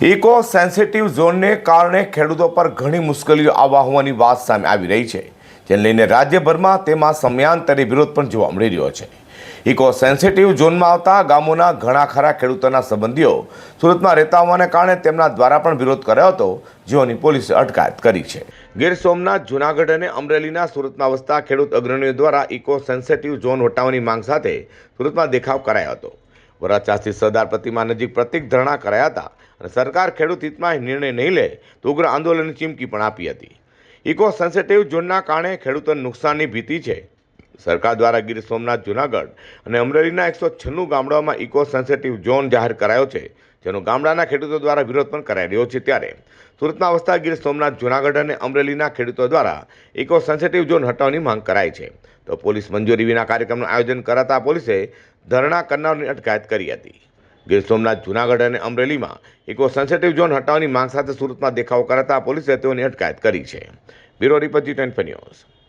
Eco sensitive ઝોનને કારણે ખેડૂતો પર ઘણી મુશ્કેલીઓ આવવા હોવાની વાત સામે આવી રહી છે, જેને લઈને રાજ્યભરમાં તેમાં સમયાંતરે વિરોધ પણ જોવા મળી રહ્યો છે. ઇકો સેન્સિટિવ ઝોનમાં આવતા ગામોના ઘણા ખરા ખેડૂતોના સંબંધીઓ સુરતમાં રહેતા હોવાને કારણે તેમના દ્વારા પણ વિરોધ કર્યો હતો, જેઓની પોલીસે અટકાયત કરી છે. ગીર સોમનાથ, જૂનાગઢ અને અમરેલીના સુરતમાં વસતા ખેડૂત અગ્રણીઓ દ્વારા ઇકો સેન્સિટિવ ઝોન હટાવવાની માંગ સાથે સુરતમાં દેખાવ કરાયો હતો. વરાછાથી સરદાર પ્રતિમા નજીક પ્રતિક ધરણા કરાયા હતા અને સરકાર ખેડૂત હિતમાં નિર્ણય નહીં લે તો ઉગ્ર આંદોલનની ચીમકી પણ આપી હતી. ઇકો સેન્સિટિવ ઝોનના કારણે ખેડૂતોને નુકસાનની ભીતિ છે. સરકાર દ્વારા ગીર સોમનાથ, જૂનાગઢ અને અમરેલીના એકસો છન્નું ગામડાઓમાં ઇકો સેન્સિટિવ ઝોન જાહેર કરાયો છે, જેનો ગામડાના ખેડૂતો દ્વારા વિરોધ પણ કરાઈ રહ્યો છે ત્યારે. સુરતમાં વસતા ગીર સોમનાથ, જૂનાગઢ અને અમરેલીના ખેડૂતો દ્વારા ઇકો સેન્સિટિવ ઝોન હટાવવાની માંગ કરાઈ છે. તો પોલીસ મંજૂરી વિના કાર્યક્રમનું આયોજન કરાતા પોલીસે ધરણા કરનારની અટકાયત કરી હતી. ગીર સોમનાથ, જૂનાગઢ અને અમરેલીમાં ઇકો સેન્સિટિવ ઝોન હટાવવાની માંગ સાથે સુરતમાં દેખાવો કરાતા પોલીસે તેઓની અટકાયત કરી છે. Bureau report G twenty news.